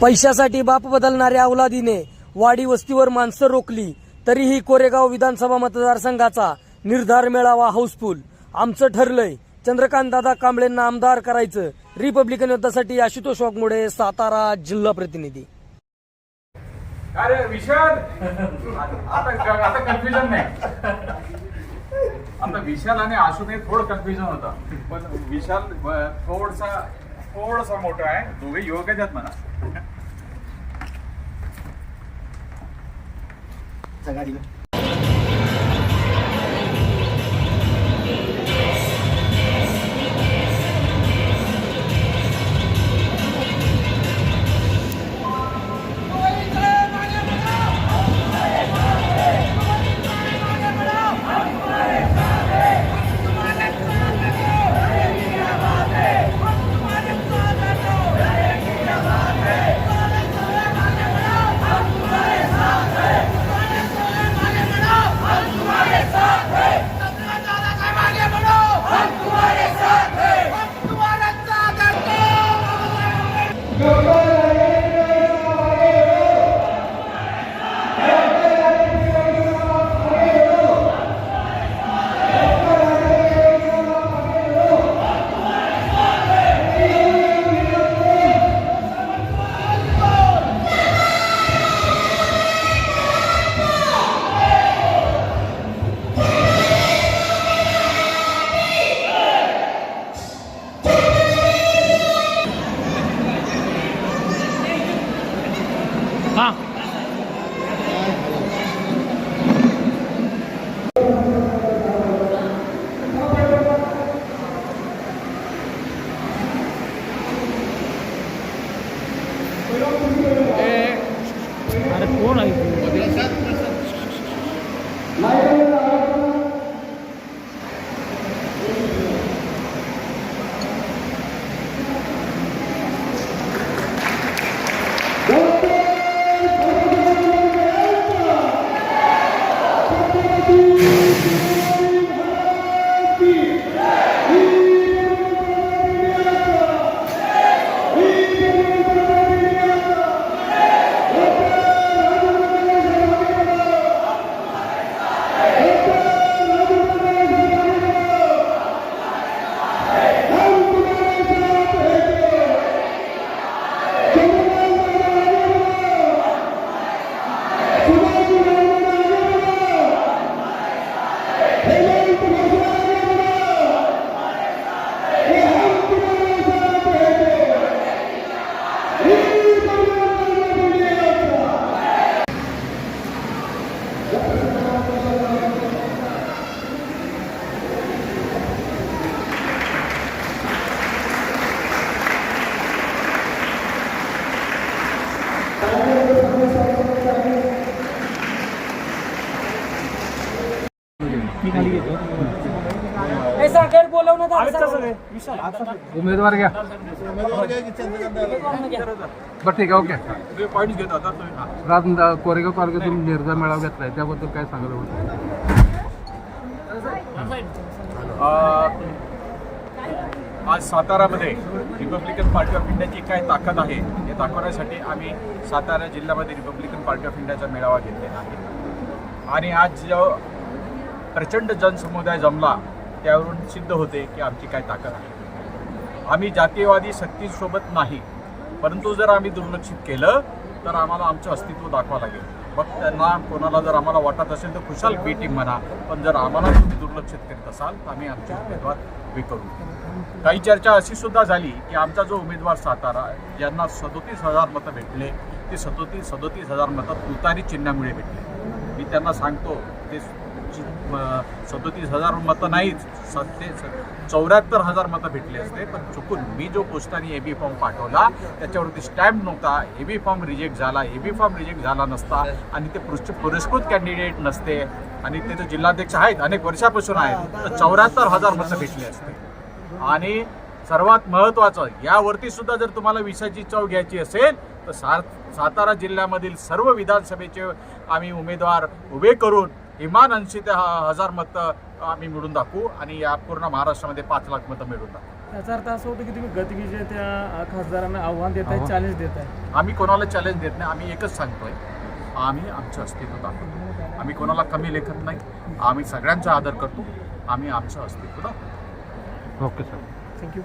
पैशासाठी बाप बदलणाऱ्या औलादीने वाडी वस्तीवर माणसं रोखली तरीही कोरेगाव विधानसभा मतदारसंघाचा निर्धार मेळावा हाऊसफुल. आमचं ठरलंय चंद्रकांत दादा कांबळेंना आमदार करायचं. रिपब्लिकन युद्धासाठी आशुतोष वाघमोडे सातारा जिल्हा प्रतिनिधी. अरे विशाल! आता आता कन्फ्युजन नाही. आता विशाल आणि आशुने थोडं कन्फ्युजन होता. पण विशाल थोडसा थोडसा मोठा आहे. दोघे युवक आहेत म्हणा. 在哪里呢？过来。उमेदवार घ्या. बरं ठीक आहे ओके. कोरेगाव तालुक्यातून निर्धार मेळावा घेतलाय त्याबद्दल काय सांगायला होतं आज सातारामध्ये रिपब्लिकन पार्टी ऑफ इंडियाची काय ताकद आहे हे दाखवण्यासाठी आम्ही सातारा जिल्ह्यामध्ये रिपब्लिकन पार्टी ऑफ इंडियाचा मेळावा घेतलेला आहे. आणि आज जो प्रचंड जनसमुदाय जमला त्यावरून सिद्ध होते की आमची काय ताकद आहे. आम्ही जातीयवादी सक्तीसोबत नाही परंतु जर आम्ही दुर्लक्षित केलं तर आम्हाला आमचं अस्तित्व दाखवा लागेल. मग त्यांना कोणाला जर आम्हाला वाटत असेल तर खुशाल बी टीम म्हणा. पण जर आम्हाला तुम्ही दुर्लक्षित करीत असाल तर आम्ही आमचे उमेदवार विकरू करू. काही चर्चा अशी सुद्धा झाली की आमचा जो उमेदवार सातारा ज्यांना सदोतीस हजार मतं भेटले. ते सदोतीस सदोतीस हजार मतं तुतारी चिन्हामुळे भेटले. मी त्यांना सांगतो ते सदोतीस हजार मतं नाहीच सत्ते चौऱ्याहत्तर हजार मतं भेटले असते पण चुकून मी जो पोस्टाने ए बी फॉर्म पाठवला त्याच्यावरती स्टॅम्प नव्हता ए बी फॉर्म रिजेक्ट झाला ए बी फॉर्म रिजेक्ट झाला नसता आणि ते पृष्ठ पुरस्कृत कॅन्डिडेट नसते आणि ते जो जिल्हाध्यक्ष आहेत अनेक वर्षापासून आहेत तर चौऱ्याहत्तर हजार मतं भेटली असते. आणि सर्वात महत्त्वाचं यावरती सुद्धा जर तुम्हाला विषयाची चव घ्यायची असेल तर सा सातारा जिल्ह्यामधील सर्व विधानसभेचे आम्ही उमेदवार उभे करून किमान ऐंशी ते ह- हजार मतं आम्ही मिळून दाखवू आणि या पूर्ण महाराष्ट्रामध्ये पाच लाख मतं मिळून दाखवू. याचा अर्थ असं होतं की तुम्ही गतविजय त्या खासदारांना आव्हान देत आहे? चॅलेंज देत आहे आम्ही कोणाला चॅलेंज देत नाही आम्ही एकच सांगतोय आम्ही आमचं अस्तित्व दाखवतो. आम्ही कोणाला कमी लेखत नाही आम्ही सगळ्यांचा आदर करतो आम्ही आमचं अस्तित्व दाखवतो. Okay sir. थँक्यू